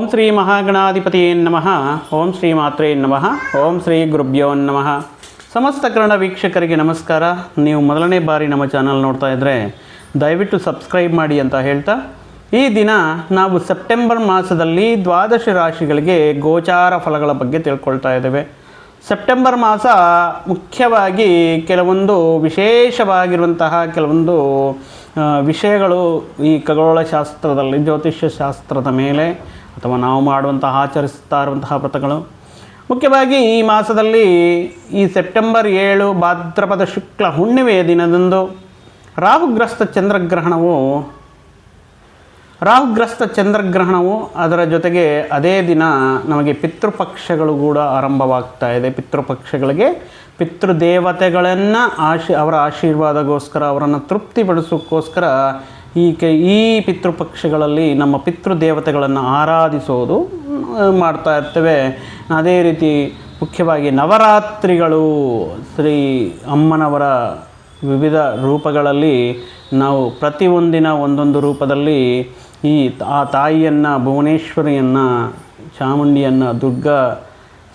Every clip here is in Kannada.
ಓಂ ಶ್ರೀ ಮಹಾಗಣಾಧಿಪತಿಯೇ ನಮಃ. ಓಂ ಶ್ರೀ ಮಾತ್ರೇ ನಮಃ. ಓಂ ಶ್ರೀ ಗುರುಭ್ಯೋ ನಮಃ. ಸಮಸ್ತ ಕನ್ನಡ ವೀಕ್ಷಕರಿಗೆ ನಮಸ್ಕಾರ. ನೀವು ಮೊದಲನೇ ಬಾರಿ ನಮ್ಮ ಚಾನಲ್ ನೋಡ್ತಾ ಇದ್ದರೆ ದಯವಿಟ್ಟು ಸಬ್ಸ್ಕ್ರೈಬ್ ಮಾಡಿ ಅಂತ ಹೇಳ್ತಾ. ಈ ದಿನ ನಾವು ಸೆಪ್ಟೆಂಬರ್ ಮಾಸದಲ್ಲಿ ದ್ವಾದಶ ರಾಶಿಗಳಿಗೆ ಗೋಚಾರ ಫಲಗಳ ಬಗ್ಗೆ ತಿಳ್ಕೊಳ್ತಾ ಇದ್ದೇವೆ. ಸೆಪ್ಟೆಂಬರ್ ಮಾಸ ಮುಖ್ಯವಾಗಿ ಕೆಲವೊಂದು ವಿಶೇಷವಾಗಿರುವಂತಹ ಕೆಲವೊಂದು ವಿಷಯಗಳು ಈ ಖಗೋಳಶಾಸ್ತ್ರದಲ್ಲಿ ಜ್ಯೋತಿಷ್ಯ ಶಾಸ್ತ್ರದ ಮೇಲೆ ಅಥವಾ ನಾವು ಮಾಡುವಂತಹ, ಆಚರಿಸ್ತಾ ಇರುವಂತಹ ವ್ರತಗಳು. ಮುಖ್ಯವಾಗಿ ಈ ಮಾಸದಲ್ಲಿ ಈ ಸೆಪ್ಟೆಂಬರ್ ಏಳು ಭಾದ್ರಪದ ಶುಕ್ಲ ಹುಣ್ಣಿಮೆಯ ದಿನದಂದು ರಾಹುಗ್ರಸ್ತ ಚಂದ್ರಗ್ರಹಣವು ರಾಹುಗ್ರಸ್ತ ಚಂದ್ರಗ್ರಹಣವು ಅದರ ಜೊತೆಗೆ ಅದೇ ದಿನ ನಮಗೆ ಪಿತೃಪಕ್ಷಗಳು ಕೂಡ ಆರಂಭವಾಗ್ತಾ ಇದೆ. ಪಿತೃಪಕ್ಷಗಳಿಗೆ ಪಿತೃದೇವತೆಗಳನ್ನು ಆಶಿ, ಅವರ ಆಶೀರ್ವಾದಗೋಸ್ಕರ, ಅವರನ್ನು ತೃಪ್ತಿಪಡಿಸೋಕ್ಕೋಸ್ಕರ ಈ ಕೆ, ಈ ಪಿತೃಪಕ್ಷಗಳಲ್ಲಿ ನಮ್ಮ ಪಿತೃದೇವತೆಗಳನ್ನು ಆರಾಧಿಸೋದು ಮಾಡ್ತಾ ಇರ್ತೇವೆ. ಅದೇ ರೀತಿ ಮುಖ್ಯವಾಗಿ ನವರಾತ್ರಿಗಳು ಶ್ರೀ ಅಮ್ಮನವರ ವಿವಿಧ ರೂಪಗಳಲ್ಲಿ ನಾವು ಪ್ರತಿಯೊಂದಿನ ಒಂದೊಂದು ರೂಪದಲ್ಲಿ ಈ ಆ ತಾಯಿಯನ್ನು, ಭುವನೇಶ್ವರಿಯನ್ನು, ಚಾಮುಂಡಿಯನ್ನು, ದುರ್ಗಾ,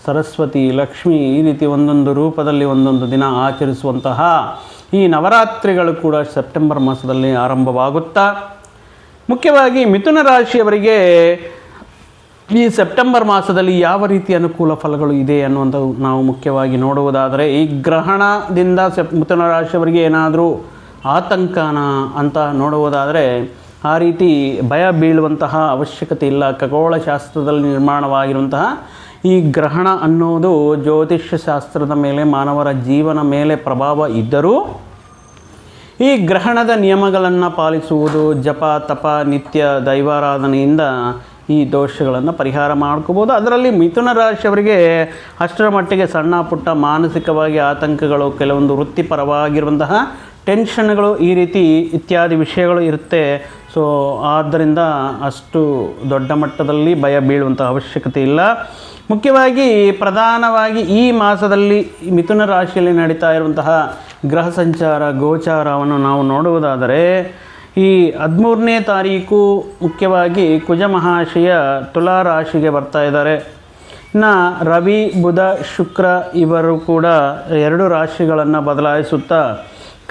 ಸರಸ್ವತಿ, ಲಕ್ಷ್ಮಿ ಈ ರೀತಿ ಒಂದೊಂದು ರೂಪದಲ್ಲಿ ಒಂದೊಂದು ದಿನ ಆಚರಿಸುವಂತಹ ಈ ನವರಾತ್ರಿಗಳು ಕೂಡ ಸೆಪ್ಟೆಂಬರ್ ಮಾಸದಲ್ಲಿ ಆರಂಭವಾಗುತ್ತಾ? ಮುಖ್ಯವಾಗಿ ಮಿಥುನ ರಾಶಿಯವರಿಗೆ ಈ ಸೆಪ್ಟೆಂಬರ್ ಮಾಸದಲ್ಲಿ ಯಾವ ರೀತಿ ಅನುಕೂಲ ಫಲಗಳು ಇದೆ ಅನ್ನುವಂಥದ್ದು ನಾವು ಮುಖ್ಯವಾಗಿ ನೋಡುವುದಾದರೆ, ಈ ಗ್ರಹಣದಿಂದ ಸೆಪ್, ಮಿಥುನ ರಾಶಿಯವರಿಗೆ ಏನಾದರೂ ಆತಂಕನ ಅಂತ ನೋಡುವುದಾದರೆ, ಆ ರೀತಿ ಭಯ ಬೀಳುವಂತಹ ಅವಶ್ಯಕತೆ ಇಲ್ಲ. ಖಗೋಳಶಾಸ್ತ್ರದಲ್ಲಿ ನಿರ್ಮಾಣವಾಗಿರುವಂತಹ ಈ ಗ್ರಹಣ ಅನ್ನೋದು ಜ್ಯೋತಿಷ್ಯ ಶಾಸ್ತ್ರದ ಮೇಲೆ, ಮಾನವರ ಜೀವನ ಮೇಲೆ ಪ್ರಭಾವ ಇದ್ದರೂ, ಈ ಗ್ರಹಣದ ನಿಯಮಗಳನ್ನು ಪಾಲಿಸುವುದು, ಜಪ, ತಪ, ನಿತ್ಯ ದೈವಾರಾಧನೆಯಿಂದ ಈ ದೋಷಗಳನ್ನು ಪರಿಹಾರ ಮಾಡ್ಕೋಬೋದು. ಅದರಲ್ಲಿ ಮಿಥುನ ರಾಶಿಯವರಿಗೆ ಅಷ್ಟರ ಮಟ್ಟಿಗೆ ಸಣ್ಣ ಪುಟ್ಟ ಮಾನಸಿಕವಾಗಿ ಆತಂಕಗಳು, ಕೆಲವೊಂದು ವೃತ್ತಿಪರವಾಗಿರುವಂತಹ ಟೆನ್ಷನ್ಗಳು ಈ ರೀತಿ ಇತ್ಯಾದಿ ವಿಷಯಗಳು ಇರುತ್ತೆ. ಸೊ ಆದ್ದರಿಂದ ಅಷ್ಟು ದೊಡ್ಡ ಮಟ್ಟದಲ್ಲಿ ಭಯ ಬೀಳುವಂಥ ಅವಶ್ಯಕತೆ ಇಲ್ಲ. ಮುಖ್ಯವಾಗಿ ಪ್ರಧಾನವಾಗಿ ಈ ಮಾಸದಲ್ಲಿ ಮಿಥುನ ರಾಶಿಯಲ್ಲಿ ನಡೀತಾ ಇರುವಂತಹ ಗ್ರಹ ಸಂಚಾರ, ಗೋಚಾರವನ್ನು ನಾವು ನೋಡುವುದಾದರೆ, ಈ ಹದಿಮೂರನೇ ತಾರೀಕು ಮುಖ್ಯವಾಗಿ ಕುಜ ಮಹಾಶಯ ತುಲಾ ರಾಶಿಗೆ ಬರ್ತಾ ಇದ್ದಾರೆ. ಇನ್ನು ರವಿ, ಬುಧ, ಶುಕ್ರ ಇವರು ಕೂಡ ಎರಡು ರಾಶಿಗಳನ್ನು ಬದಲಾಯಿಸುತ್ತಾ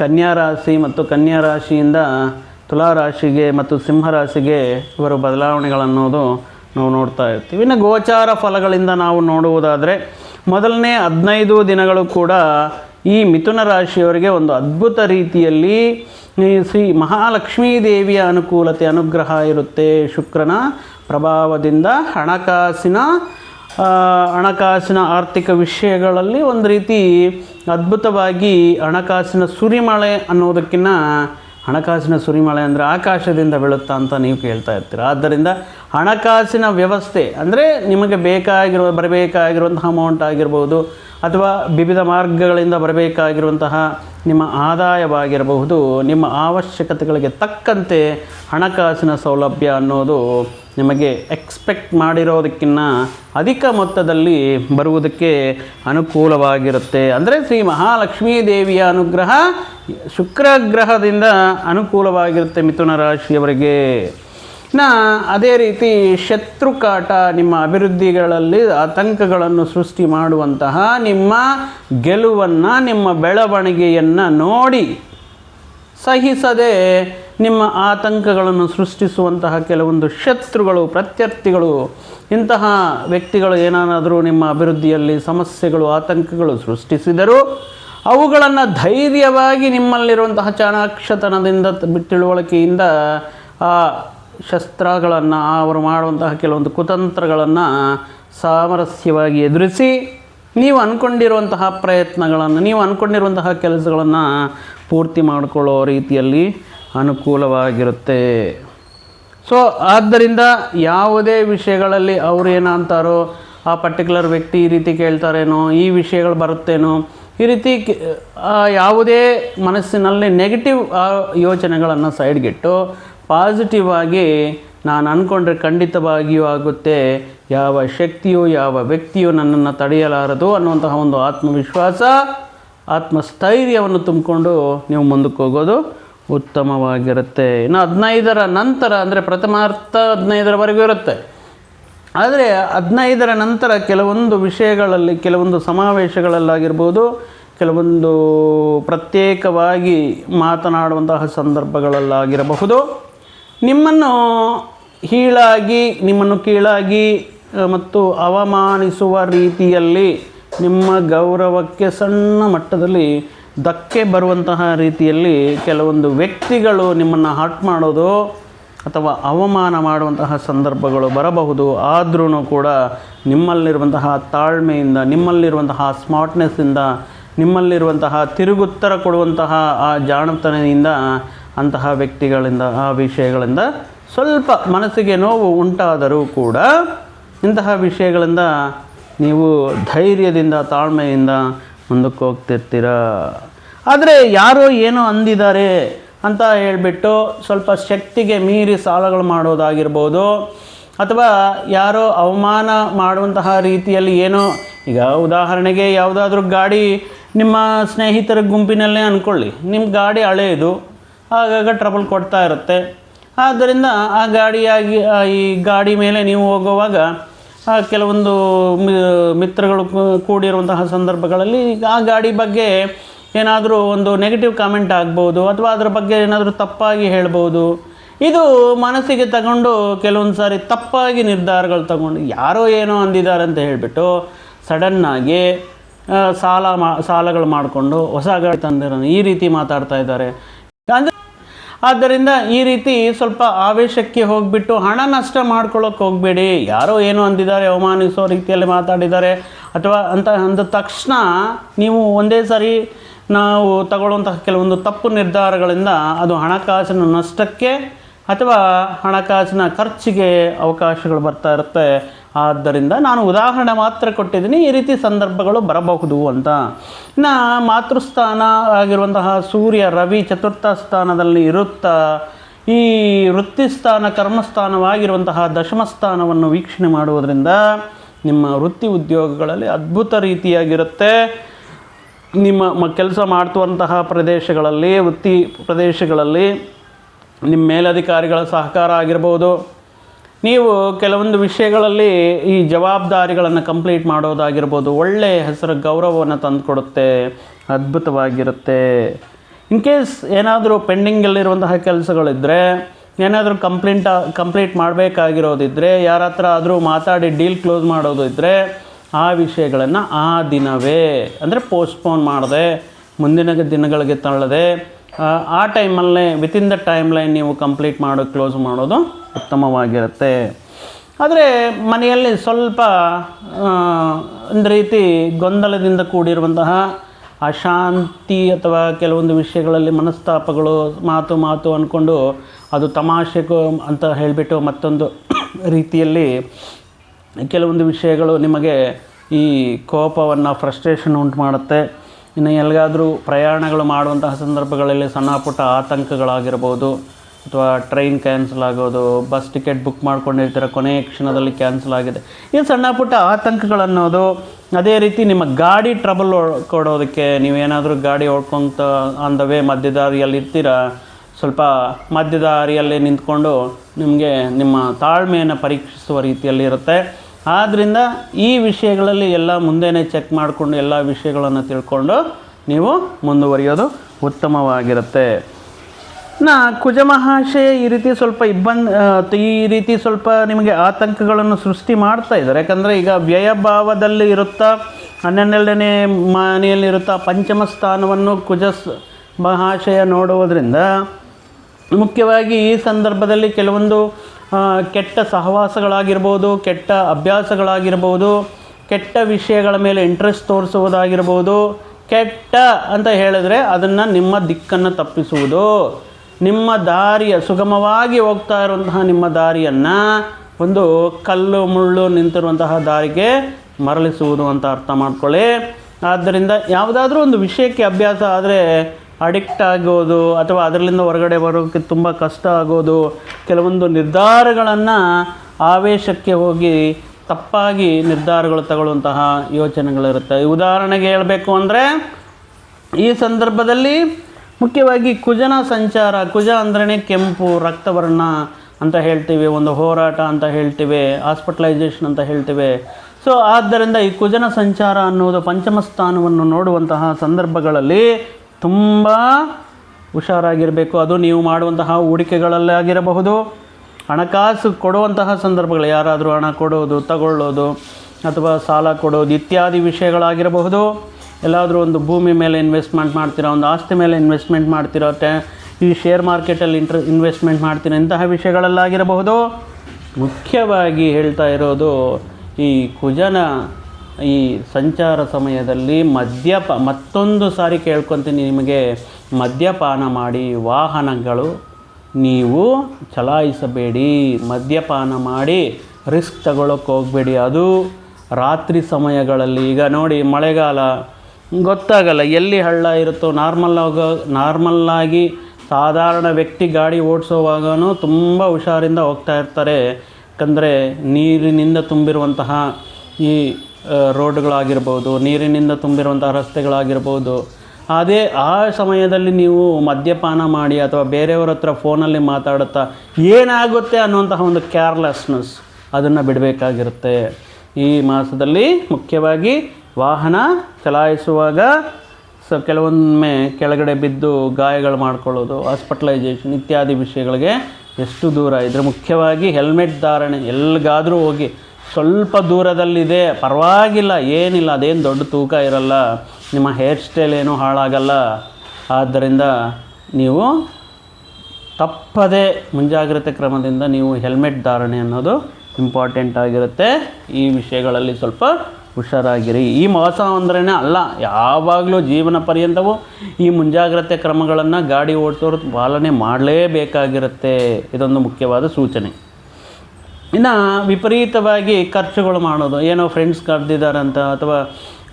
ಕನ್ಯಾ ರಾಶಿ ಮತ್ತು ಕನ್ಯಾ ರಾಶಿಯಿಂದ ತುಲಾ ರಾಶಿಗೆ ಮತ್ತು ಸಿಂಹರಾಶಿಗೆ ಇವರು ಬದಲಾವಣೆಗಳನ್ನೋದು ನಾವು ನೋಡ್ತಾ ಇರ್ತೀವಿ. ಇನ್ನು ಗೋಚಾರ ಫಲಗಳಿಂದ ನಾವು ನೋಡುವುದಾದರೆ ಮೊದಲನೇ ಹದಿನೈದು ದಿನಗಳು ಕೂಡ ಈ ಮಿಥುನ ರಾಶಿಯವರಿಗೆ ಒಂದು ಅದ್ಭುತ ರೀತಿಯಲ್ಲಿ ಶ್ರೀ ಮಹಾಲಕ್ಷ್ಮೀ ದೇವಿಯ ಅನುಕೂಲತೆ, ಅನುಗ್ರಹ ಇರುತ್ತೆ. ಶುಕ್ರನ ಪ್ರಭಾವದಿಂದ ಹಣಕಾಸಿನ ಹಣಕಾಸಿನ ಆರ್ಥಿಕ ವಿಷಯಗಳಲ್ಲಿ ಒಂದು ರೀತಿ ಅದ್ಭುತವಾಗಿ ಹಣಕಾಸಿನ ಸುರಿಮಳೆ ಅನ್ನೋದಕ್ಕಿಂತ ಹಣಕಾಸಿನ ಸುರಿಮಳೆ ಅಂದರೆ ಆಕಾಶದಿಂದ ಬೀಳುತ್ತಾ ಅಂತ ನೀವು ಕೇಳ್ತಾ ಇರ್ತೀರ. ಆದ್ದರಿಂದ ಹಣಕಾಸಿನ ವ್ಯವಸ್ಥೆ ಅಂದರೆ ನಿಮಗೆ ಬೇಕಾಗಿರುವ ಬರಬೇಕಾಗಿರುವಂಥ ಅಮೌಂಟ್ ಆಗಿರ್ಬೋದು ಅಥವಾ ವಿವಿಧ ಮಾರ್ಗಗಳಿಂದ ಬರಬೇಕಾಗಿರುವಂತಹ ನಿಮ್ಮ ಆದಾಯವಾಗಿರಬಹುದು, ನಿಮ್ಮ ಅವಶ್ಯಕತೆಗಳಿಗೆ ತಕ್ಕಂತೆ ಹಣಕಾಸಿನ ಸೌಲಭ್ಯ ಅನ್ನೋದು ನಿಮಗೆ ಎಕ್ಸ್ಪೆಕ್ಟ್ ಮಾಡಿರೋದಕ್ಕಿಂತ ಅಧಿಕ ಮೊತ್ತದಲ್ಲಿ ಬರುವುದಕ್ಕೆ ಅನುಕೂಲವಾಗಿರುತ್ತೆ. ಅಂದರೆ ಶ್ರೀ ಮಹಾಲಕ್ಷ್ಮೀ ದೇವಿಯ ಅನುಗ್ರಹ ಶುಕ್ರಗ್ರಹದಿಂದ ಅನುಕೂಲವಾಗಿರುತ್ತೆ ಮಿಥುನ ರಾಶಿಯವರಿಗೆ. ಇನ್ನು ಅದೇ ರೀತಿ ಶತ್ರುಕಾಟ ನಿಮ್ಮ ಅಭಿವೃದ್ಧಿಗಳಲ್ಲಿ ಆತಂಕಗಳನ್ನು ಸೃಷ್ಟಿ ಮಾಡುವಂತಹ ನಿಮ್ಮ ಗೆಲುವನ್ನು, ನಿಮ್ಮ ಬೆಳವಣಿಗೆಯನ್ನು ನೋಡಿ ಸಹಿಸದೆ ನಿಮ್ಮ ಆತಂಕಗಳನ್ನು ಸೃಷ್ಟಿಸುವಂತಹ ಕೆಲವೊಂದು ಶತ್ರುಗಳು, ಪ್ರತ್ಯರ್ಥಿಗಳು, ಇಂತಹ ವ್ಯಕ್ತಿಗಳು ಏನಾದರೂ ನಿಮ್ಮ ಅಭಿವೃದ್ಧಿಯಲ್ಲಿ ಸಮಸ್ಯೆಗಳು, ಆತಂಕಗಳು ಸೃಷ್ಟಿಸಿದರು ಅವುಗಳನ್ನು ಧೈರ್ಯವಾಗಿ ನಿಮ್ಮಲ್ಲಿರುವಂತಹ ಚಾಣಾಕ್ಷತನದಿಂದ ತಿಳುವಳಿಕೆಯಿಂದ ಆ ಶಸ್ತ್ರಗಳನ್ನು ಅವರು ಮಾಡುವಂತಹ ಕೆಲವೊಂದು ಕುತಂತ್ರಗಳನ್ನು ಸಾಮರಸ್ಯವಾಗಿ ಎದುರಿಸಿ ನೀವು ಅಂದ್ಕೊಂಡಿರುವಂತಹ ಪ್ರಯತ್ನಗಳನ್ನು, ನೀವು ಅಂದ್ಕೊಂಡಿರುವಂತಹ ಕೆಲಸಗಳನ್ನು ಪೂರ್ತಿ ಮಾಡಿಕೊಳ್ಳೋ ರೀತಿಯಲ್ಲಿ ಅನುಕೂಲವಾಗಿರುತ್ತೆ. ಸೊ ಆದ್ದರಿಂದ ಯಾವುದೇ ವಿಷಯಗಳಲ್ಲಿ ಅವರು ಏನಂತಾರೋ, ಆ ಪರ್ಟಿಕ್ಯುಲರ್ ವ್ಯಕ್ತಿ ಈ ರೀತಿ ಕೇಳ್ತಾರೇನೋ, ಈ ವಿಷಯಗಳು ಬರುತ್ತೇನೋ, ಈ ರೀತಿ ಯಾವುದೇ ಮನಸ್ಸಿನಲ್ಲಿ ನೆಗೆಟಿವ್ ಯೋಚನೆಗಳನ್ನು ಸೈಡ್ಗಿಟ್ಟು ಪಾಸಿಟಿವ್ ಆಗಿ ನಾನು ಅಂದ್ಕೊಂಡ್ರೆ ಖಂಡಿತವಾಗಿಯೂ ಆಗುತ್ತೆ, ಯಾವ ಶಕ್ತಿಯು, ಯಾವ ವ್ಯಕ್ತಿಯು ನನ್ನನ್ನು ತಡೆಯಲಾರದು ಅನ್ನುವಂತಹ ಒಂದು ಆತ್ಮವಿಶ್ವಾಸ, ಆತ್ಮಸ್ಥೈರ್ಯವನ್ನು ತುಂಬಿಕೊಂಡು ನೀವು ಮುಂದಕ್ಕೆ ಹೋಗೋದು ಉತ್ತಮವಾಗಿರುತ್ತೆ. ಇನ್ನು ಹದಿನೈದರ ನಂತರ ಅಂದರೆ ಪ್ರಥಮಾರ್ಥ ಹದಿನೈದರವರೆಗೂ ಇರುತ್ತೆ. ಆದರೆ ಹದಿನೈದರ ನಂತರ ಕೆಲವೊಂದು ವಿಷಯಗಳಲ್ಲಿ, ಕೆಲವೊಂದು ಸಮಾವೇಶಗಳಲ್ಲಾಗಿರ್ಬೋದು, ಕೆಲವೊಂದು ಪ್ರತ್ಯೇಕವಾಗಿ ಮಾತನಾಡುವಂತಹ ಸಂದರ್ಭಗಳಲ್ಲಾಗಿರಬಹುದು. ನಿಮ್ಮನ್ನು ಹೀಳಾಗಿ, ನಿಮ್ಮನ್ನು ಕೀಳಾಗಿ ಮತ್ತು ಅವಮಾನಿಸುವ ರೀತಿಯಲ್ಲಿ ನಿಮ್ಮ ಗೌರವಕ್ಕೆ ಸಣ್ಣ ಮಟ್ಟದಲ್ಲಿ ಧಕ್ಕೆ ಬರುವಂತಹ ರೀತಿಯಲ್ಲಿ ಕೆಲವೊಂದು ವ್ಯಕ್ತಿಗಳು ನಿಮ್ಮನ್ನು ಹಾಟ್ ಮಾಡೋದು ಅಥವಾ ಅವಮಾನ ಮಾಡುವಂತಹ ಸಂದರ್ಭಗಳು ಬರಬಹುದು. ಆದ್ರೂ ಕೂಡ ನಿಮ್ಮಲ್ಲಿರುವಂತಹ ತಾಳ್ಮೆಯಿಂದ, ನಿಮ್ಮಲ್ಲಿರುವಂತಹ ಸ್ಮಾರ್ಟ್ನೆಸ್ಸಿಂದ ನಿಮ್ಮಲ್ಲಿರುವಂತಹ ತಿರುಗುತ್ತರ ಕೊಡುವಂತಹ ಆ ಜಾಣತನದಿಂದ ಅಂತಹ ವ್ಯಕ್ತಿಗಳಿಂದ, ಆ ವಿಷಯಗಳಿಂದ ಸ್ವಲ್ಪ ಮನಸ್ಸಿಗೆ ನೋವು ಉಂಟಾದರೂ ಕೂಡ ಇಂತಹ ವಿಷಯಗಳಿಂದ ನೀವು ಧೈರ್ಯದಿಂದ, ತಾಳ್ಮೆಯಿಂದ ಮುಂದಕ್ಕೆ ಹೋಗ್ತಿರ್ತೀರ. ಆದರೆ ಯಾರೋ ಏನೋ ಅಂದಿದ್ದಾರೆ ಅಂತ ಹೇಳಿಬಿಟ್ಟು ಸ್ವಲ್ಪ ಶಕ್ತಿಗೆ ಮೀರಿ ಸಾಲಗಳು ಮಾಡೋದಾಗಿರ್ಬೋದು, ಅಥವಾ ಯಾರೋ ಅವಮಾನ ಮಾಡುವಂತಹ ರೀತಿಯಲ್ಲಿ ಏನೋ, ಈಗ ಉದಾಹರಣೆಗೆ ಯಾವುದಾದ್ರೂ ಗಾಡಿ ನಿಮ್ಮ ಸ್ನೇಹಿತರ ಗುಂಪಿನಲ್ಲೇ ಅಂದ್ಕೊಳ್ಳಿ ನಿಮ್ಮ ಗಾಡಿ ಹಳೆಯದು ಆಗಾಗ ಟ್ರಬಲ್ ಕೊಡ್ತಾ ಇರುತ್ತೆ. ಆದ್ದರಿಂದ ಆ ಗಾಡಿಯಾಗಿ ಈ ಗಾಡಿ ಮೇಲೆ ನೀವು ಹೋಗುವಾಗ ಕೆಲವೊಂದು ಮಿತ್ರಗಳು ಕೂಡಿರುವಂತಹ ಸಂದರ್ಭಗಳಲ್ಲಿ ಆ ಗಾಡಿ ಬಗ್ಗೆ ಏನಾದರೂ ಒಂದು ನೆಗೆಟಿವ್ ಕಾಮೆಂಟ್ ಆಗ್ಬೋದು ಅಥವಾ ಅದರ ಬಗ್ಗೆ ಏನಾದರೂ ತಪ್ಪಾಗಿ ಹೇಳ್ಬೋದು. ಇದು ಮನಸ್ಸಿಗೆ ತಗೊಂಡು ಕೆಲವೊಂದು ಸಾರಿ ತಪ್ಪಾಗಿ ನಿರ್ಧಾರಗಳು ತಗೊಂಡು ಯಾರೋ ಏನೋ ಅಂದಿದ್ದಾರೆ ಅಂತ ಹೇಳಿಬಿಟ್ಟು ಸಡನ್ನಾಗಿ ಸಾಲ ಮಾ, ಸಾಲಗಳು ಮಾಡಿಕೊಂಡು ಹೊಸ ಗಾಡಿ ತಂದಿರೋ ಈ ರೀತಿ ಮಾತಾಡ್ತಾ ಇದ್ದಾರೆ. ಅಂದರೆ ಆದ್ದರಿಂದ ಈ ರೀತಿ ಸ್ವಲ್ಪ ಆವೇಶಕ್ಕೆ ಹೋಗಿಬಿಟ್ಟು ಹಣ ನಷ್ಟ ಮಾಡ್ಕೊಳ್ಳೋಕೆ ಹೋಗಬೇಡಿ. ಯಾರೋ ಏನು ಅಂದಿದ್ದಾರೆ, ಅವಮಾನಿಸೋ ರೀತಿಯಲ್ಲಿ ಮಾತಾಡಿದ್ದಾರೆ. ಅಥವಾ ಅಂತ ಅಂದ ತಕ್ಷಣ ನೀವು ಒಂದೇ ಸಾರಿ ನಾವು ತಗೊಳ್ಳುವಂತಹ ಕೆಲವೊಂದು ತಪ್ಪು ನಿರ್ಧಾರಗಳಿಂದ ಅದು ಹಣಕಾಸಿನ ನಷ್ಟಕ್ಕೆ ಅಥವಾ ಹಣಕಾಸಿನ ಖರ್ಚಿಗೆ ಅವಕಾಶಗಳು ಬರ್ತಾ ಇರುತ್ತೆ. ಆದ್ದರಿಂದ ನಾನು ಉದಾಹರಣೆ ಮಾತ್ರ ಕೊಟ್ಟಿದ್ದೀನಿ, ಈ ರೀತಿ ಸಂದರ್ಭಗಳು ಬರಬಹುದು ಅಂತ. ಇನ್ನು ಮಾತೃಸ್ಥಾನ ಆಗಿರುವಂತಹ ಸೂರ್ಯ ರವಿ ಚತುರ್ಥ ಸ್ಥಾನದಲ್ಲಿ ಇರುತ್ತಾ, ಈ ವೃತ್ತಿಸ್ಥಾನ ಕರ್ಮಸ್ಥಾನವಾಗಿರುವಂತಹ ದಶಮಸ್ಥಾನವನ್ನು ವೀಕ್ಷಣೆ ಮಾಡುವುದರಿಂದ ನಿಮ್ಮ ವೃತ್ತಿ ಉದ್ಯೋಗಗಳಲ್ಲಿ ಅದ್ಭುತ ರೀತಿಯಾಗಿರುತ್ತೆ. ನಿಮ್ಮ ಮ, ಕೆಲಸ ಮಾಡ್ತುವಂತಹ ಪ್ರದೇಶಗಳಲ್ಲಿ, ವೃತ್ತಿ ಪ್ರದೇಶಗಳಲ್ಲಿ ನಿಮ್ಮ ಮೇಲಧಿಕಾರಿಗಳ ಸಹಕಾರ ಆಗಿರ್ಬೋದು ನೀವು ಕೆಲವೊಂದು ವಿಷಯಗಳಲ್ಲಿ ಈ ಜವಾಬ್ದಾರಿಗಳನ್ನು ಕಂಪ್ಲೀಟ್ ಮಾಡೋದಾಗಿರ್ಬೋದು ಒಳ್ಳೆಯ ಹೆಸರು ಗೌರವವನ್ನು ತಂದುಕೊಡುತ್ತೆ, ಅದ್ಭುತವಾಗಿರುತ್ತೆ. ಇನ್ ಕೇಸ್ ಏನಾದರೂ ಪೆಂಡಿಂಗಲ್ಲಿರುವಂತಹ ಕೆಲಸಗಳಿದ್ದರೆ ಏನಾದರೂ ಕಂಪ್ಲೇಂಟ ಕಂಪ್ಲೀಟ್ ಮಾಡಬೇಕಾಗಿರೋದಿದ್ದರೆ ಯಾರ ಹತ್ರ ಆದರೂ ಮಾತಾಡಿ ಡೀಲ್ ಕ್ಲೋಸ್ ಮಾಡೋದು ಇದ್ದರೆ ಆ ವಿಷಯಗಳನ್ನು ಆ ದಿನವೇ, ಅಂದರೆ ಪೋಸ್ಟ್ಪೋನ್ ಮಾಡದೆ, ಮುಂದಿನ ದಿನಗಳಿಗೆ ತಳ್ಳದೆ ಆ, ಟೈಮಲ್ಲೇ ವಿತಿನ್ ದ ಟೈಮ್ ಲೈನ್ ನೀವು ಕಂಪ್ಲೀಟ್ ಮಾಡೋ ಕ್ಲೋಸ್ ಮಾಡೋದು ಉತ್ತಮವಾಗಿರುತ್ತೆ. ಆದರೆ ಮನೆಯಲ್ಲಿ ಸ್ವಲ್ಪ ಒಂದು ರೀತಿ ಗೊಂದಲದಿಂದ ಕೂಡಿರುವಂತಹ ಅಶಾಂತಿ ಅಥವಾ ಕೆಲವೊಂದು ವಿಷಯಗಳಲ್ಲಿ ಮನಸ್ತಾಪಗಳು ಮಾತು ಮಾತು ಅಂದ್ಕೊಂಡು ಅದು ತಮಾಷೆಗೂ ಅಂತ ಹೇಳಿಬಿಟ್ಟು ಮತ್ತೊಂದು ರೀತಿಯಲ್ಲಿ ಕೆಲವೊಂದು ವಿಷಯಗಳು ನಿಮಗೆ ಈ ಕೋಪವನ್ನು ಫ್ರಸ್ಟ್ರೇಷನ್ ಉಂಟು ಮಾಡುತ್ತೆ. ಇನ್ನು ಎಲ್ಲಿಗಾದರೂ ಪ್ರಯಾಣಗಳು ಮಾಡುವಂತಹ ಸಂದರ್ಭಗಳಲ್ಲಿ ಸಣ್ಣ ಪುಟ್ಟ ಆತಂಕಗಳಾಗಿರ್ಬೋದು, ಅಥವಾ ಟ್ರೈನ್ ಕ್ಯಾನ್ಸಲ್ ಆಗೋದು ಬಸ್ ಟಿಕೆಟ್ ಬುಕ್ ಮಾಡ್ಕೊಂಡಿರ್ತೀರ ಕೊನೆಯ ಕ್ಷಣದಲ್ಲಿ ಕ್ಯಾನ್ಸಲ್ ಆಗಿದೆ. ಈ ಸಣ್ಣ ಪುಟ್ಟ ಆತಂಕಗಳನ್ನೋದು ಅದೇ ರೀತಿ ನಿಮ್ಮ ಗಾಡಿ ಟ್ರಬಲ್ ಕೊಡೋದಕ್ಕೆ ನೀವೇನಾದರೂ ಗಾಡಿ ಓಡ್ಕೊಂತ ಆನ್ ದ ವೇ ಮಧ್ಯದಾರಿಯಲ್ಲಿ ಇರ್ತೀರ ಸ್ವಲ್ಪ ಮಧ್ಯದಾರಿಯಲ್ಲಿ ನಿಂತ್ಕೊಂಡು ನಿಮಗೆ ನಿಮ್ಮ ತಾಳ್ಮೆಯನ್ನು ಪರೀಕ್ಷಿಸುವ ರೀತಿಯಲ್ಲಿ ಇರುತ್ತೆ ಆದ್ದರಿಂದ ಈ ವಿಷಯಗಳಲ್ಲಿ ಎಲ್ಲ ಮುಂದೆನೇ ಚೆಕ್ ಮಾಡಿಕೊಂಡು ಎಲ್ಲ ವಿಷಯಗಳನ್ನು ತಿಳ್ಕೊಂಡು ನೀವು ಮುಂದುವರಿಯೋದು ಉತ್ತಮವಾಗಿರುತ್ತೆ. ನಾ ಕುಜಮಹಾಶಯ ಈ ರೀತಿ ಸ್ವಲ್ಪ ಇಬ್ಬಂದಿ ಈ ರೀತಿ ಸ್ವಲ್ಪ ನಿಮಗೆ ಆತಂಕಗಳನ್ನು ಸೃಷ್ಟಿ ಮಾಡ್ತಾ ಇದ್ದಾರೆ. ಯಾಕಂದರೆ ಈಗ ವ್ಯಯಭಾವದಲ್ಲಿ ಇರುತ್ತಾ, ಹನ್ನೆರಡನೇ ಮನೆಯಲ್ಲಿರುತ್ತಾ ಪಂಚಮ ಸ್ಥಾನವನ್ನು ಕುಜ ಮಹಾಶಯ ನೋಡುವುದರಿಂದ ಮುಖ್ಯವಾಗಿ ಈ ಸಂದರ್ಭದಲ್ಲಿ ಕೆಲವೊಂದು ಕೆಟ್ಟ ಸಹವಾಸಗಳಾಗಿರ್ಬೋದು, ಕೆಟ್ಟ ಅಭ್ಯಾಸಗಳಾಗಿರ್ಬೋದು, ಕೆಟ್ಟ ವಿಷಯಗಳ ಮೇಲೆ ಇಂಟ್ರೆಸ್ಟ್ ತೋರಿಸುವುದಾಗಿರ್ಬೋದು, ಕೆಟ್ಟ ಅಂತ ಹೇಳಿದ್ರೆ ಅದನ್ನು ನಿಮ್ಮ ದಿಕ್ಕನ್ನು ತಪ್ಪಿಸುವುದು. ನಿಮ್ಮ ದಾರಿಯ, ಸುಗಮವಾಗಿ ಹೋಗ್ತಾ ಇರುವಂತಹ ನಿಮ್ಮ ದಾರಿಯನ್ನು ಒಂದು ಕಲ್ಲು, ಮುಳ್ಳು ನಿಂತಿರುವಂತಹ ದಾರಿಗೆ ಮರಳಿಸುವುದು ಅಂತ ಅರ್ಥ ಮಾಡ್ಕೊಳ್ಳಿ. ಆದ್ದರಿಂದ ಯಾವುದಾದ್ರೂ ಒಂದು ವಿಷಯಕ್ಕೆ ಅಭ್ಯಾಸ ಆದರೆ ಅಡಿಕ್ಟ್ ಆಗೋದು ಅಥವಾ ಅದರಲ್ಲಿಂದ ಹೊರಗಡೆ ಬರೋಕ್ಕೆ ತುಂಬ ಕಷ್ಟ ಆಗೋದು, ಕೆಲವೊಂದು ನಿರ್ಧಾರಗಳನ್ನು ಆವೇಶಕ್ಕೆ ಹೋಗಿ ತಪ್ಪಾಗಿ ನಿರ್ಧಾರಗಳು ತಗೊಳ್ಳುವಂತಹ ಯೋಚನೆಗಳಿರುತ್ತೆ. ಉದಾಹರಣೆಗೆ ಹೇಳಬೇಕು ಅಂದರೆ, ಈ ಸಂದರ್ಭದಲ್ಲಿ ಮುಖ್ಯವಾಗಿ ಕುಜನ ಸಂಚಾರ, ಕುಜ ಅಂದ್ರೇ ಕೆಂಪು ರಕ್ತವರ್ಣ ಅಂತ ಹೇಳ್ತೀವಿ, ಒಂದು ಹೋರಾಟ ಅಂತ ಹೇಳ್ತೀವಿ ಹಾಸ್ಪಿಟಲೈಸೇಷನ್ ಅಂತ ಹೇಳ್ತೀವಿ. ಸೊ ಆದ್ದರಿಂದ ಈ ಕುಜನ ಸಂಚಾರ ಅನ್ನುವುದು ಪಂಚಮ ಸ್ಥಾನವನ್ನು ನೋಡುವಂತಹ ಸಂದರ್ಭಗಳಲ್ಲಿ ತುಂಬ ಹುಷಾರಾಗಿರಬೇಕು. ಅದು ನೀವು ಮಾಡುವಂತಹ ಹೂಡಿಕೆಗಳಲ್ಲೇ ಆಗಿರಬಹುದು. ಹಣಕಾಸು ಕೊಡುವಂತಹ ಸಂದರ್ಭಗಳು, ಯಾರಾದರೂ ಹಣ ಕೊಡೋದು, ತಗೊಳ್ಳೋದು, ಅಥವಾ ಸಾಲ ಕೊಡೋದು ಇತ್ಯಾದಿ ವಿಷಯಗಳಾಗಿರಬಹುದು. ಎಲ್ಲಾದರೂ ಒಂದು ಭೂಮಿ ಮೇಲೆ ಇನ್ವೆಸ್ಟ್ಮೆಂಟ್ ಮಾಡ್ತೀರಾ, ಒಂದು ಆಸ್ತಿ ಮೇಲೆ ಇನ್ವೆಸ್ಟ್ಮೆಂಟ್ ಮಾಡ್ತೀರಾ ಟೆ ಈ ಶೇರ್ ಮಾರ್ಕೆಟಲ್ಲಿ ಇಂಟ್ರ, ಇನ್ವೆಸ್ಟ್ಮೆಂಟ್ ಮಾಡ್ತೀರಾ, ಇಂತಹ ವಿಷಯಗಳಲ್ಲಾಗಿರಬಹುದು. ಮುಖ್ಯವಾಗಿ ಹೇಳ್ತಾ ಇರೋದು ಈ ಕುಜನ ಈ ಸಂಚಾರ ಸಮಯದಲ್ಲಿ ಮದ್ಯಪ, ಮತ್ತೊಂದು ಸಾರಿ ಕೇಳ್ಕೊತೀನಿ ನಿಮಗೆ. ಮದ್ಯಪಾನ ಮಾಡಿ ವಾಹನಗಳು ನೀವು ಚಲಾಯಿಸಬೇಡಿ. ಮದ್ಯಪಾನ ಮಾಡಿ ರಿಸ್ಕ್ ತಗೊಳ್ಳೋಕೆ ಹೋಗಬೇಡಿ. ಅದು ರಾತ್ರಿ ಸಮಯಗಳಲ್ಲಿ. ಈಗ ನೋಡಿ ಮಳೆಗಾಲ, ಗೊತ್ತಾಗಲ್ಲ ಎಲ್ಲಿ ಹಳ್ಳ ಇರುತ್ತೋ. ನಾರ್ಮಲ್ ನಾರ್ಮಲ್ಲಾಗಿ ಸಾಧಾರಣ ವ್ಯಕ್ತಿ ಗಾಡಿ ಓಡಿಸೋವಾಗನೂ ತುಂಬ ಹುಷಾರಿಂದ ಹೋಗ್ತಾ ಇರ್ತಾರೆ. ಯಾಕಂದರೆ ನೀರಿನಿಂದ ತುಂಬಿರುವಂತಹ ಈ ರೋಡ್ಗಳಾಗಿರ್ಬೋದು, ನೀರಿನಿಂದ ತುಂಬಿರುವಂಥ ರಸ್ತೆಗಳಾಗಿರ್ಬೋದು, ಅದೇ ಆ ಸಮಯದಲ್ಲಿ ನೀವು ಮದ್ಯಪಾನ ಮಾಡಿ ಅಥವಾ ಬೇರೆಯವ್ರ ಹತ್ರ ಫೋನಲ್ಲಿ ಮಾತಾಡುತ್ತಾ ಏನಾಗುತ್ತೆ ಅನ್ನುವಂತಹ ಒಂದು ಕೇರ್ಲೆಸ್ನೆಸ್ ಅದನ್ನು ಬಿಡಬೇಕಾಗಿರುತ್ತೆ. ಈ ಮಾಸದಲ್ಲಿ ಮುಖ್ಯವಾಗಿ ವಾಹನ ಚಲಾಯಿಸುವಾಗ ಸೊ ಕೆಲವೊಮ್ಮೆ ಕೆಳಗಡೆ ಬಿದ್ದು ಗಾಯಗಳು ಮಾಡ್ಕೊಳ್ಳೋದು ಹಾಸ್ಪಿಟಲೈಸೇಷನ್ ಇತ್ಯಾದಿ ವಿಷಯಗಳಿಗೆ ಎಷ್ಟು ದೂರ ಇದ್ರೆ ಮುಖ್ಯವಾಗಿ ಹೆಲ್ಮೆಟ್ ಧಾರಣೆ ಎಲ್ಲಿಗಾದರೂ ಹೋಗಿ ಸ್ವಲ್ಪ ದೂರದಲ್ಲಿದೆ. ಪರವಾಗಿಲ್ಲ, ಏನಿಲ್ಲ, ಅದೇನು ದೊಡ್ಡ ತೂಕ ಇರಲ್ಲ. ನಿಮ್ಮ ಹೇರ್ ಸ್ಟೈಲ್ ಏನೂ ಹಾಳಾಗಲ್ಲ. ಆದ್ದರಿಂದ ನೀವು ತಪ್ಪದೇ ಮುಂಜಾಗ್ರತೆ ಕ್ರಮದಿಂದ ನೀವು ಹೆಲ್ಮೆಟ್ ಧಾರಣೆ ಅನ್ನೋದು ಇಂಪಾರ್ಟೆಂಟ್ ಆಗಿರುತ್ತೆ. ಈ ವಿಷಯಗಳಲ್ಲಿ ಸ್ವಲ್ಪ ಹುಷಾರಾಗಿರಿ. ಈ ಮಾಸ ಅಂದ್ರೇ ಅಲ್ಲ, ಯಾವಾಗಲೂ ಜೀವನ ಪರ್ಯಂತವೂ ಈ ಮುಂಜಾಗ್ರತೆ ಕ್ರಮಗಳನ್ನು ಗಾಡಿ ಓಡಿಸೋರು ಪಾಲನೆ ಮಾಡಲೇಬೇಕಾಗಿರುತ್ತೆ. ಇದೊಂದು ಮುಖ್ಯವಾದ ಸೂಚನೆ. ಇನ್ನು ವಿಪರೀತವಾಗಿ ಖರ್ಚುಗಳು ಮಾಡೋದು. ಏನೋ ಫ್ರೆಂಡ್ಸ್ ಕರೆದಿದ್ದಾರಂತ ಅಥವಾ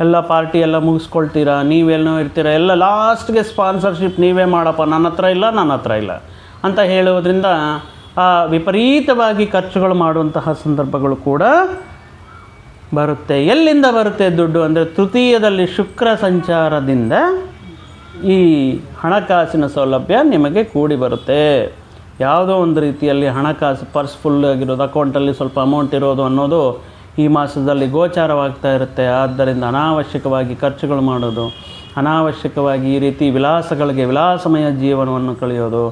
ಎಲ್ಲ ಪಾರ್ಟಿ ಎಲ್ಲ ಮುಗಿಸ್ಕೊಳ್ತೀರಾ ನೀವೇನೋ ಇರ್ತೀರಾ, ಎಲ್ಲ ಲಾಸ್ಟ್ಗೆ ಸ್ಪಾನ್ಸರ್ಶಿಪ್ ನೀವೇ ಮಾಡಪ್ಪ, ನನ್ನ ಹತ್ರ ಇಲ್ಲ, ನನ್ನ ಹತ್ರ ಇಲ್ಲ ಅಂತ ಹೇಳೋದ್ರಿಂದ ಆ ವಿಪರೀತವಾಗಿ ಖರ್ಚುಗಳು ಮಾಡುವಂತಹ ಸಂದರ್ಭಗಳು ಕೂಡ ಬರುತ್ತೆ. ಎಲ್ಲಿಂದ ಬರುತ್ತೆ ದುಡ್ಡು ಅಂದರೆ ತೃತೀಯದಲ್ಲಿ ಶುಕ್ರ ಸಂಚಾರದಿಂದ ಈ ಹಣಕಾಸಿನ ಸೌಲಭ್ಯ ನಿಮಗೆ ಕೂಡಿ ಬರುತ್ತೆ. ಯಾವುದೋ ಒಂದು ರೀತಿಯಲ್ಲಿ ಹಣಕಾಸು ಪರ್ಸ್ ಫುಲ್ ಆಗಿರೋದು ಅಕೌಂಟಲ್ಲಿ ಸ್ವಲ್ಪ ಅಮೌಂಟ್ ಇರೋದು ಅನ್ನೋದು ಈ ಮಾಸದಲ್ಲಿ ಗೋಚಾರವಾಗ್ತಾ ಇರುತ್ತೆ. ಆದ್ದರಿಂದ ಅನಾವಶ್ಯಕವಾಗಿ ಖರ್ಚುಗಳು ಮಾಡೋದು, ಅನಾವಶ್ಯಕವಾಗಿ ಈ ರೀತಿ ವಿಲಾಸಗಳಿಗೆ ವಿಲಾಸಮಯ ಜೀವನವನ್ನು ಕಳೆಯೋದು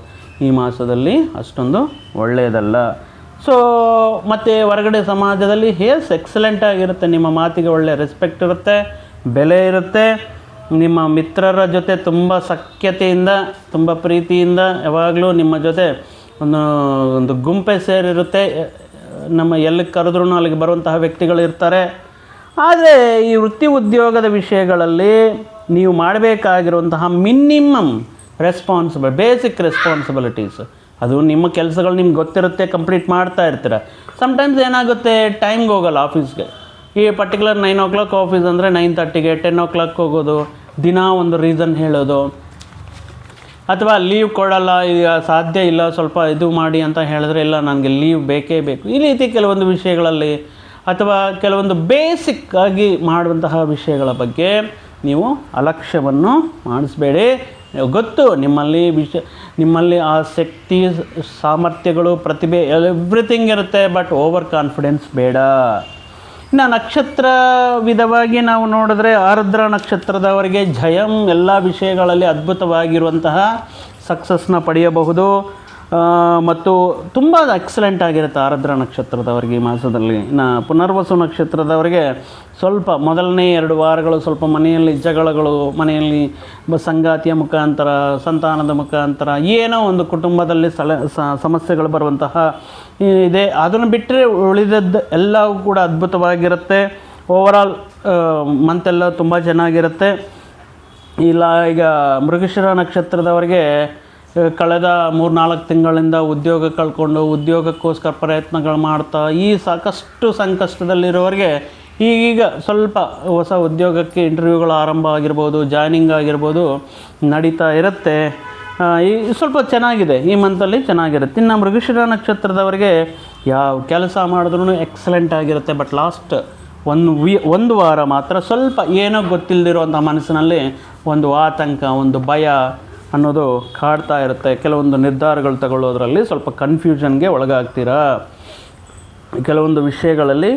ಈ ಮಾಸದಲ್ಲಿ ಅಷ್ಟೊಂದು ಒಳ್ಳೆಯದಲ್ಲ. ಸೊ ಮತ್ತು ಹೊರಗಡೆ ಸಮಾಜದಲ್ಲಿ ಹೇಸ್ ಎಕ್ಸಲೆಂಟ್ ಆಗಿರುತ್ತೆ. ನಿಮ್ಮ ಮಾತಿಗೆ ಒಳ್ಳೆಯ ರೆಸ್ಪೆಕ್ಟ್ ಇರುತ್ತೆ, ಬೆಲೆ ಇರುತ್ತೆ. ನಿಮ್ಮ ಮಿತ್ರರ ಜೊತೆ ತುಂಬ ಸಖ್ಯತೆಯಿಂದ, ತುಂಬ ಪ್ರೀತಿಯಿಂದ ಯಾವಾಗಲೂ ನಿಮ್ಮ ಜೊತೆ ಒಂದು ಒಂದು ಗುಂಪೆ ಸೇರಿರುತ್ತೆ. ನಮ್ಮ ಎಲ್ಲಿ ಕರೆದ್ರೂ ಅಲ್ಲಿಗೆ ಬರುವಂತಹ ವ್ಯಕ್ತಿಗಳು ಇರ್ತಾರೆ. ಆದರೆ ಈ ವೃತ್ತಿ ಉದ್ಯೋಗದ ವಿಷಯಗಳಲ್ಲಿ ನೀವು ಮಾಡಬೇಕಾಗಿರುವಂತಹ ಮಿನಿಮಮ್ ರೆಸ್ಪಾನ್ಸಿಬಲ್ ಬೇಸಿಕ್ ರೆಸ್ಪಾನ್ಸಿಬಿಲಿಟೀಸ್ ಅದು ನಿಮ್ಮ ಕೆಲಸಗಳು ನಿಮ್ಗೆ ಗೊತ್ತಿರುತ್ತೆ ಕಂಪ್ಲೀಟ್ ಮಾಡ್ತಾ ಇರ್ತೀರ. ಸಮ್ಟೈಮ್ಸ್ ಏನಾಗುತ್ತೆ ಟೈಮ್ಗೆ ಹೋಗಲ್ಲ ಆಫೀಸ್ಗೆ ಈ particular nine o'clock office ಅಂದರೆ ನೈನ್ ತರ್ಟಿಗೆ ಟೆನ್ ಓ ಕ್ಲಾಕ್ ಹೋಗೋದು. ದಿನ ಒಂದು ರೀಸನ್ ಹೇಳೋದು. ಅಥವಾ ಲೀವ್ ಕೊಡಲ್ಲ, ಈಗ ಸಾಧ್ಯ ಇಲ್ಲ, ಸ್ವಲ್ಪ ಇದು ಮಾಡಿ ಅಂತ ಹೇಳಿದ್ರೆ ಇಲ್ಲ, ನನಗೆ ಲೀವ್ ಬೇಕೇ ಬೇಕು. ಈ ರೀತಿ ಕೆಲವೊಂದು ವಿಷಯಗಳಲ್ಲಿ ಅಥವಾ ಕೆಲವೊಂದು ಬೇಸಿಕ್ ಆಗಿ ಮಾಡುವಂತಹ ವಿಷಯಗಳ ಬಗ್ಗೆ ನೀವು ಅಲಕ್ಷ್ಯವನ್ನು ಮಾಡಿಸ್ಬೇಡಿ. ಗೊತ್ತು, ನಿಮ್ಮಲ್ಲಿ ವಿಷ, ನಿಮ್ಮಲ್ಲಿ ಆ ಶಕ್ತಿ, ಸಾಮರ್ಥ್ಯಗಳು, ಪ್ರತಿಭೆ ಎವ್ರಿಥಿಂಗ್ ಇರುತ್ತೆ ಬಟ್ ಓವರ್ ಕಾನ್ಫಿಡೆನ್ಸ್ ಬೇಡ. ಇನ್ನು ನಕ್ಷತ್ರ ವಿಧವಾಗಿ ನಾವು ನೋಡಿದ್ರೆ ಆರ್ದ್ರ ನಕ್ಷತ್ರದವರಿಗೆ ಜಯಂ ಎಲ್ಲ ವಿಷಯಗಳಲ್ಲಿ ಅದ್ಭುತವಾಗಿರುವಂತಹ ಸಕ್ಸಸ್ನ ಪಡೆಯಬಹುದು. ಮತ್ತು ತುಂಬ ಎಕ್ಸಲೆಂಟ್ ಆಗಿರುತ್ತೆ ಆರದ್ರ ನಕ್ಷತ್ರದವರಿಗೆ ಈ ಮಾಸದಲ್ಲಿ. ಇನ್ನು ಪುನರ್ವಸು ನಕ್ಷತ್ರದವರಿಗೆ ಸ್ವಲ್ಪ ಮೊದಲನೇ ಎರಡು ವಾರಗಳು ಸ್ವಲ್ಪ ಮನೆಯಲ್ಲಿ ಜಗಳಗಳು, ಮನೆಯಲ್ಲಿ ಸಂಗಾತಿಯ ಮುಖಾಂತರ, ಸಂತಾನದ ಮುಖಾಂತರ, ಏನೋ ಒಂದು ಕುಟುಂಬದಲ್ಲಿ ಸಲ ಸಮಸ್ಯೆಗಳು ಬರುವಂತಹ ಇದೆ. ಅದನ್ನು ಬಿಟ್ಟರೆ ಉಳಿದದ್ದು ಎಲ್ಲವೂ ಕೂಡ ಅದ್ಭುತವಾಗಿರುತ್ತೆ. ಓವರಾಲ್ ಮಂತೆಲ್ಲ ತುಂಬ ಚೆನ್ನಾಗಿರುತ್ತೆ. ಇಲ್ಲ, ಈಗ ಮೃಗಶಿರ ನಕ್ಷತ್ರದವರಿಗೆ ಕಳೆದ ಮೂರು ನಾಲ್ಕು ತಿಂಗಳಿಂದ ಉದ್ಯೋಗ ಕಳ್ಕೊಂಡು, ಉದ್ಯೋಗಕ್ಕೋಸ್ಕರ ಪ್ರಯತ್ನಗಳು ಮಾಡ್ತಾ, ಈ ಸಾಕಷ್ಟು ಸಂಕಷ್ಟದಲ್ಲಿರೋರಿಗೆ ಈಗೀಗ ಸ್ವಲ್ಪ ಹೊಸ ಉದ್ಯೋಗಕ್ಕೆ ಇಂಟರ್ವ್ಯೂಗಳು ಆರಂಭ ಆಗಿರ್ಬೋದು ಜಾಯ್ನಿಂಗ್ ಆಗಿರ್ಬೋದು, ನಡೀತಾ ಇರುತ್ತೆ. ಈ ಸ್ವಲ್ಪ ಚೆನ್ನಾಗಿದೆ. ಈ ಮಂತಲ್ಲಿ ಚೆನ್ನಾಗಿರುತ್ತೆ. ಇನ್ನು ಮೃಗಶಿರ ನಕ್ಷತ್ರದವರಿಗೆ ಯಾವ ಕೆಲಸ ಮಾಡಿದ್ರೂ ಎಕ್ಸಲೆಂಟ್ ಆಗಿರುತ್ತೆ. ಬಟ್ ಲಾಸ್ಟ್ ಒಂದು ವಿ, ಒಂದು ವಾರ ಮಾತ್ರ ಸ್ವಲ್ಪ ಏನೋ ಗೊತ್ತಿಲ್ಲದಿರುವಂಥ ಮನಸ್ಸಿನಲ್ಲಿ ಒಂದು ಆತಂಕ, ಒಂದು ಭಯ ಅನ್ನೋದು ಕಾಡ್ತಾ ಇರುತ್ತೆ. ಕೆಲವೊಂದು ನಿರ್ಧಾರಗಳು ತಗೊಳ್ಳೋದ್ರಲ್ಲಿ ಸ್ವಲ್ಪ ಕನ್ಫ್ಯೂಷನ್ಗೆ ಒಳಗಾಗ್ತೀರಾ? ಕೆಲವೊಂದು ವಿಷಯಗಳಲ್ಲಿ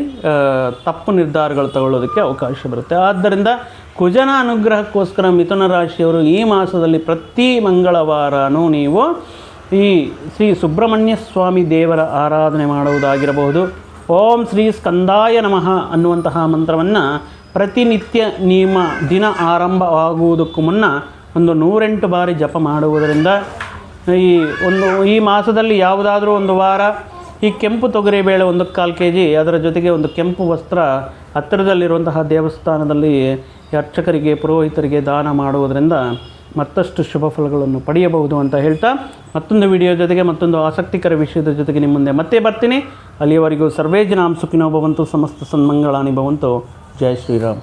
ತಪ್ಪು ನಿರ್ಧಾರಗಳು ತಗೊಳ್ಳೋದಕ್ಕೆ ಅವಕಾಶ ಬರುತ್ತೆ. ಆದ್ದರಿಂದ ಕುಜನ ಅನುಗ್ರಹಕ್ಕೋಸ್ಕರ ಮಿಥುನ ರಾಶಿಯವರು ಈ ಮಾಸದಲ್ಲಿ ಪ್ರತಿ ಮಂಗಳವಾರನೂ ನೀವು ಈ ಶ್ರೀ ಸುಬ್ರಹ್ಮಣ್ಯ ಸ್ವಾಮಿ ದೇವರ ಆರಾಧನೆ ಮಾಡುವುದಾಗಿರಬಹುದು. ಓಂ ಶ್ರೀ ಸ್ಕಂದಾಯ ನಮಃ ಅನ್ನುವಂತಹ ಮಂತ್ರವನ್ನು ಪ್ರತಿನಿತ್ಯ ನಿಮ್ಮ ದಿನ ಆರಂಭವಾಗುವುದಕ್ಕೂ ಮುನ್ನ ಒಂದು ನೂರೆಂಟು ಬಾರಿ ಜಪ ಮಾಡುವುದರಿಂದ ಈ ಒಂದು ಈ ಮಾಸದಲ್ಲಿ ಯಾವುದಾದ್ರೂ ಒಂದು ವಾರ ಈ ಕೆಂಪು ತೊಗರಿ ಬೇಳೆ ಒಂದು ಕಾಲು ಕೆ ಜಿ ಅದರ ಜೊತೆಗೆ ಒಂದು ಕೆಂಪು ವಸ್ತ್ರ, ಹತ್ತಿರದಲ್ಲಿರುವಂತಹ ದೇವಸ್ಥಾನದಲ್ಲಿ ಅರ್ಚಕರಿಗೆ, ಪುರೋಹಿತರಿಗೆ ದಾನ ಮಾಡುವುದರಿಂದ ಮತ್ತಷ್ಟು ಶುಭ ಫಲಗಳನ್ನು ಪಡೆಯಬಹುದು ಅಂತ ಹೇಳ್ತಾ ಮತ್ತೊಂದು ವಿಡಿಯೋ ಜೊತೆಗೆ ಮತ್ತೊಂದು ಆಸಕ್ತಿಕರ ವಿಷಯದ ಜೊತೆಗೆ ನಿಮ್ಮ ಮುಂದೆ ಮತ್ತೆ ಬರ್ತೀನಿ. ಅಲ್ಲಿಯವರೆಗೂ ಸರ್ವೇ ಜನಾಂ ಸುಖಿನೋ ಭವಂತು, ಸಮಸ್ತ ಸನ್ಮಂಗಳಾನಿ ಭವಂತು. ಜಯ ಶ್ರೀರಾಮ್.